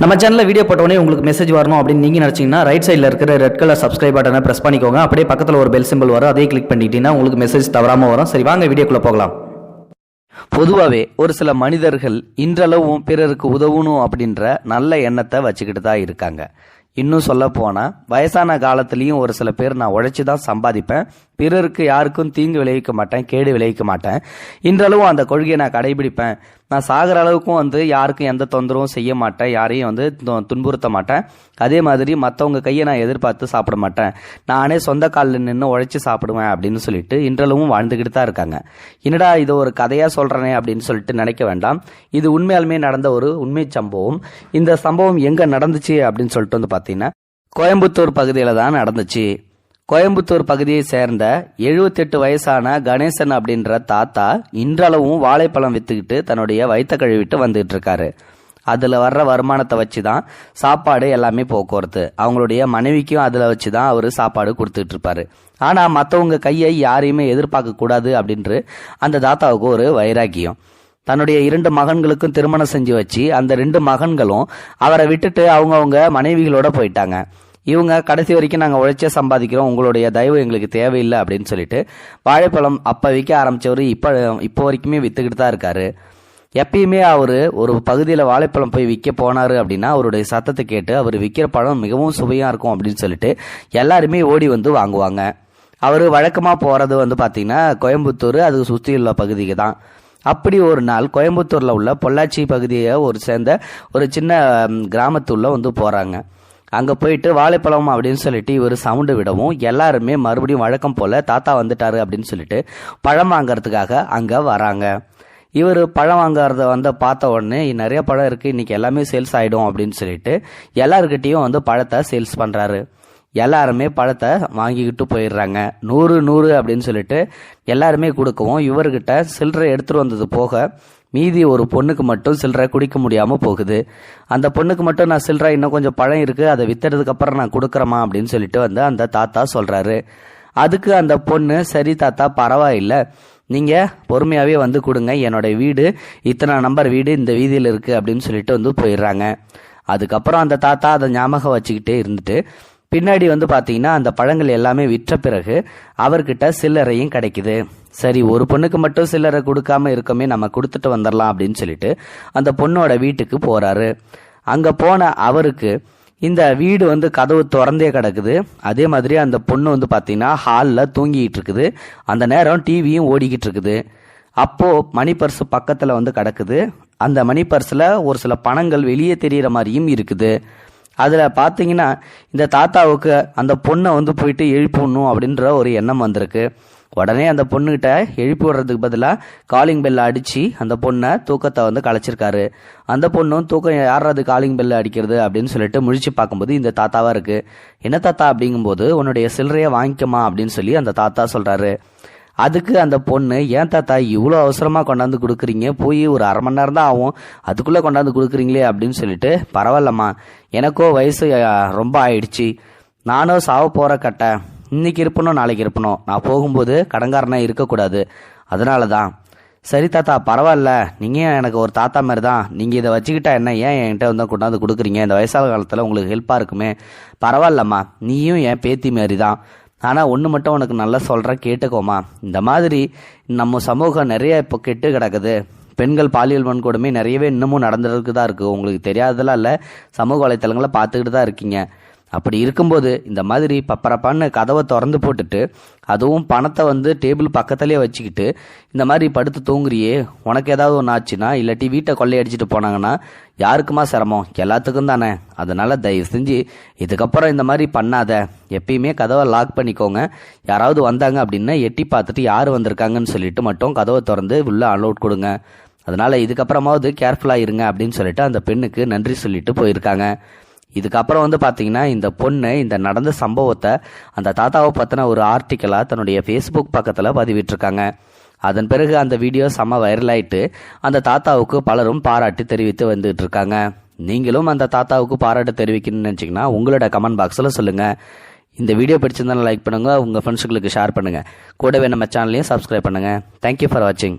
நம்ம சேனலில் வீடியோ போட்டோடனே உங்களுக்கு மெசேஜ் வரணும் அப்படின்னு நீங்கள் நினச்சிங்கன்னா ரைட் சைடில் இருக்கிற ரெட் கலர் சப்ஸ்கிரைப் பட்டனை ப்ரெஸ் பண்ணிக்கோங்க. அப்படியே பக்கத்தில் ஒரு பெல் சிம்பிள் வரும். அதே கிளிக் பண்ணிட்டீங்கன்னா உங்களுக்கு மெசேஜ் தவறாமல் வரும். சரி வாங்க வீடியோக்குள்ளே போகலாம். பொதுவாகவே ஒரு சில மனிதர்கள் இன்றளவும் பிறருக்கு உதவணும் அப்படின்ற நல்ல எண்ணத்தை வச்சுக்கிட்டு தான் இருக்காங்க. இன்னும் சொல்ல போனால் வயசான காலத்துலேயும் ஒரு சில பேர் நான் உழைச்சி தான் சம்பாதிப்பேன். பிறருக்கு யாருக்கும் தீங்கு விளைவிக்க மாட்டேன் கேடு விளைவிக்க மாட்டேன். இன்றளவும் அந்த கொள்கையை நான் கடைபிடிப்பேன். நான் சாகிற அளவுக்கும் வந்து யாருக்கும் எந்த தொந்தரவும் செய்ய மாட்டேன். யாரையும் வந்து து- துன்புறுத்த மாட்டேன். அதே மாதிரி மற்றவங்க கையை நான் எதிர்பார்த்து சாப்பிட மாட்டேன். நானே சொந்த காலில் நின்று உழைச்சி சாப்பிடுவேன் அப்படின்னு சொல்லிட்டு இன்றளவும் வாழ்ந்துக்கிட்டு தான் இருக்காங்க. என்னடா இது ஒரு கதையாக சொல்கிறேனே அப்படின்னு சொல்லிட்டு நினைக்க வேண்டாம். இது உண்மையாலுமே நடந்த ஒரு உண்மை சம்பவம். இந்த சம்பவம் எங்கே நடந்துச்சு அப்படின்னு சொல்லிட்டு வந்து பார்த்தீங்கன்னா கோயம்புத்தூர் பகுதியில் தான் நடந்துச்சு. கோயம்புத்தூர் பகுதியை சேர்ந்த 78 வயசான கணேசன் அப்படின்ற தாத்தா இன்றளவும் வாழைப்பழம் வித்துக்கிட்டு தன்னுடைய வயிற்ற கழுவிட்டு வந்துகிட்டு இருக்காரு. அதில் வர்ற வருமானத்தை வச்சு தான் சாப்பாடு எல்லாமே போக்குவரத்து. அவங்களுடைய மனைவிக்கும் அதில் வச்சு தான் அவர் சாப்பாடு கொடுத்துட்டு இருப்பாரு. ஆனால் மற்றவங்க கையை யாரையுமே எதிர்பார்க்க கூடாது அப்படின்று அந்த தாத்தாவுக்கு ஒரு வைராக்கியம். தன்னுடைய இரண்டு மகன்களுக்கும் திருமணம் செஞ்சு வச்சு அந்த ரெண்டு மகன்களும் அவரை விட்டுட்டு அவங்கவுங்க மனைவிகளோட போயிட்டாங்க. இவங்க கடைசி வரைக்கும் நாங்கள் உழைச்சே சம்பாதிக்கிறோம். உங்களுடைய தயவு எங்களுக்கு தேவையில்லை அப்படின்னு சொல்லிட்டு வாழைப்பழம் அப்போ விற்க ஆரம்பிச்சவர் இப்போ இப்போ வரைக்குமே வித்துக்கிட்டு தான் இருக்காரு. எப்பயுமே அவர் ஒரு பகுதியில் வாழைப்பழம் போய் விற்க போனார் அப்படின்னா அவருடைய சத்தத்தை கேட்டு அவர் விற்கிற பழம் மிகவும் சுவையாக இருக்கும் அப்படின்னு சொல்லிட்டு எல்லாருமே ஓடி வந்து வாங்குவாங்க. அவர் வழக்கமாக போகிறது வந்து பார்த்தீங்கன்னா கோயம்புத்தூர் அதுக்கு சுற்றியுள்ள பகுதிக்கு தான். அப்படி ஒரு நாள் கோயம்புத்தூரில் உள்ள பொள்ளாச்சி பகுதியை ஒரு சேர்ந்த ஒரு சின்ன கிராமத்துள்ள வந்து போகிறாங்க அங்கே போயிட்டு வாழைப்பழம் அப்படின்னு சொல்லிட்டு இவர் சவுண்டு விடவும் எல்லாருமே மறுபடியும் வழக்கம் போல் தாத்தா வந்துட்டாரு அப்படின்னு சொல்லிட்டு பழம் வாங்குறதுக்காக அங்கே வராங்க. இவர் பழம் வாங்குறத வந்து பார்த்த உடனே நிறைய பழம் இருக்குது இன்றைக்கி எல்லாமே சேல்ஸ் ஆகிடும் அப்படின்னு சொல்லிட்டு எல்லாருக்கிட்டேயும் வந்து பழத்தை சேல்ஸ் பண்ணுறாரு எல்லாருமே பழத்தை வாங்கிக்கிட்டு போயிடுறாங்க. நூறு நூறு அப்படின்னு சொல்லிட்டு எல்லாருமே கொடுக்கவும் இவர்கிட்ட சில்லறை எடுத்துகிட்டு வந்தது போக மீதி ஒரு பொண்ணுக்கு மட்டும் சில்லறை குடிக்க முடியாமல் போகுது. அந்த பொண்ணுக்கு மட்டும் நான் சில்லறை இன்னும் கொஞ்சம் பழம் இருக்குது அதை விற்றுறதுக்கப்புறம் நான் கொடுக்குறேம்மா அப்படின்னு சொல்லிட்டு வந்து அந்த தாத்தா சொல்கிறாரு அதுக்கு அந்த பொண்ணு சரி தாத்தா பரவாயில்லை. நீங்கள் பொறுமையாகவே வந்து கொடுங்க என்னோடய வீடு இத்தனை நம்பர் வீடு இந்த வீதியில் இருக்குது அப்படின்னு சொல்லிட்டு வந்து போயிடுறாங்க. அதுக்கப்புறம் அந்த தாத்தா அதை ஞாபகம் வச்சுக்கிட்டே இருந்துட்டு பின்னாடி வந்து பார்த்தீங்கன்னா அந்த பழங்கள் எல்லாமே விற்ற பிறகு அவர்கிட்ட சில்லறையும் கிடைக்குது. சரி ஒரு பொண்ணுக்கு மட்டும் சில்லறை கொடுக்காம இருக்கோமே நம்ம கொடுத்துட்டு வந்துடலாம் அப்படின்னு சொல்லிட்டு அந்த பொண்ணோட வீட்டுக்கு போறாரு. அங்க போன அவருக்கு இந்த வீடு வந்து கதவு திறந்தே கிடக்குது. அதே மாதிரி அந்த பொண்ணு வந்து பார்த்தீங்கன்னா ஹாலில் தூங்கிக்கிட்டு இருக்குது. அந்த நேரம் டிவியும் ஓடிக்கிட்டு இருக்குது. அப்போது மணி பர்ஸ் பக்கத்தில் வந்து கிடக்குது. அந்த மணி பர்ஸில் ஒரு சில பணங்கள் வெளியே தெரியிற மாதிரியும் இருக்குது. அதில் பார்த்தீங்கன்னா இந்த தாத்தாவுக்கு அந்த பொண்ணை வந்து போயிட்டு எழுப்பிடணும் அப்படின்ற ஒரு எண்ணம் வந்திருக்கு. உடனே அந்த பொண்ணுகிட்ட எழுப்பி விடுறதுக்கு பதிலாக காலிங் பெல்லை அடித்து அந்த பொண்ணை தூக்கத்தை வந்து கலைச்சிருக்காரு. அந்த பொண்ணும் தூக்கம் யாராவது காலிங் பெல்லை அடிக்கிறது அப்படின்னு சொல்லிட்டு முழிச்சு பார்க்கும்போது இந்த தாத்தாவாக இருக்குது என்ன தாத்தா அப்படிங்கும்போது உன்னுடைய சில்லறையை வாங்கிக்கமா அப்படின்னு சொல்லி அந்த தாத்தா சொல்கிறாரு அதுக்கு அந்த பொண்ணு ஏன் தாத்தா இவ்வளோ அவசரமாக கொண்டாந்து கொடுக்குறீங்க? போய் ஒரு அரை மணி நேரம் தான் ஆகும். அதுக்குள்ளே கொண்டாந்து கொடுக்குறீங்களே அப்படின்னு சொல்லிட்டு பரவாயில்லம்மா. எனக்கோ வயசு ரொம்ப ஆயிடுச்சு. நானும் சாவ போகிற கட்டை. இன்னைக்கு இருப்பணும் நாளைக்கு இருப்பணும் நான் போகும்போது கடங்காரனாக இருக்கக்கூடாது. அதனால தான் சரி தாத்தா பரவாயில்ல. நீங்கள் எனக்கு ஒரு தாத்தா மாதிரி தான்? நீங்கள் இதை வச்சுக்கிட்டா என்ன? ஏன் என்கிட்ட வந்து கொண்டாந்து கொடுக்குறீங்க? இந்த வயசான காலத்தில் உங்களுக்கு ஹெல்ப்பாக இருக்குமே. பரவாயில்லம்மா. நீயும் என் பேத்தி மாரி தான். ஆனால் ஒன்று மட்டும் உனக்கு நல்லா சொல்கிறேன் கேட்டுக்கோமா. இந்த மாதிரி நம்ம சமூகம் நிறைய இப்போ கெட்டு கிடக்குது. பெண்கள் பாலியல் வன்கொடுமை நிறையவே இன்னமும் நடந்துருக்கு தான் இருக்குது உங்களுக்கு தெரியாததெல்லாம் இல்லை. சமூக வலைத்தளங்களை பார்த்துக்கிட்டு தான் இருக்கீங்க. அப்படி இருக்கும்போது இந்த மாதிரி பப்பரப்பான்னு கதவை திறந்து போட்டுட்டு அதுவும் பணத்தை வந்து டேபிள் பக்கத்துலேயே வச்சுக்கிட்டு இந்த மாதிரி படுத்து தூங்குறியே உனக்கு ஏதாவது ஒன்று ஆச்சுன்னா இல்லாட்டி வீட்டை கொள்ளையடிச்சிட்டு போனாங்கன்னா யாருக்குமா சிரமம்? எல்லாத்துக்கும் தானே. அதனால் தயவு செஞ்சு இதுக்கப்புறம் இந்த மாதிரி பண்ணாத. எப்பயுமே கதவை லாக் பண்ணிக்கோங்க. யாராவது வந்தாங்க அப்படின்னா எட்டி பார்த்துட்டு யார் வந்திருக்காங்கன்னு சொல்லிட்டு மட்டும் கதவை திறந்து உள்ளே அலோட் கொடுங்க. அதனால் இதுக்கப்புறமாவது கேர்ஃபுல்லாக இருங்க அப்படின்னு சொல்லிட்டு அந்த பெண்ணுக்கு நன்றி சொல்லிட்டு போயிருக்காங்க. இதுக்கப்புறம் வந்து பார்த்தீங்கன்னா இந்த பொண்ணு இந்த நடந்த சம்பவத்தை அந்த தாத்தாவை பற்றின ஒரு ஆர்டிக்கலாக தன்னுடைய ஃபேஸ்புக் பக்கத்தில் பதிவிட்டிருக்காங்க. அதன் பிறகு அந்த வீடியோ செம்ம வைரலாயிட்டு அந்த தாத்தாவுக்கு பலரும் பாராட்டு தெரிவித்து வந்துட்டு இருக்காங்க நீங்களும் அந்த தாத்தாவுக்கு பாராட்டு தெரிவிக்கணும்னு நினச்சிங்கன்னா உங்களோட கமெண்ட் பாக்ஸில் சொல்லுங்கள் இந்த வீடியோ பிடிச்சிருந்தாலும் லைக் பண்ணுங்கள் உங்கள் ஃப்ரெண்ட்ஸுங்களுக்கு ஷேர் பண்ணுங்கள் கூடவே நம்ம சேனலையும் சப்ஸ்கிரைப் பண்ணுங்கள் தேங்க்யூ ஃபார் வாட்சிங்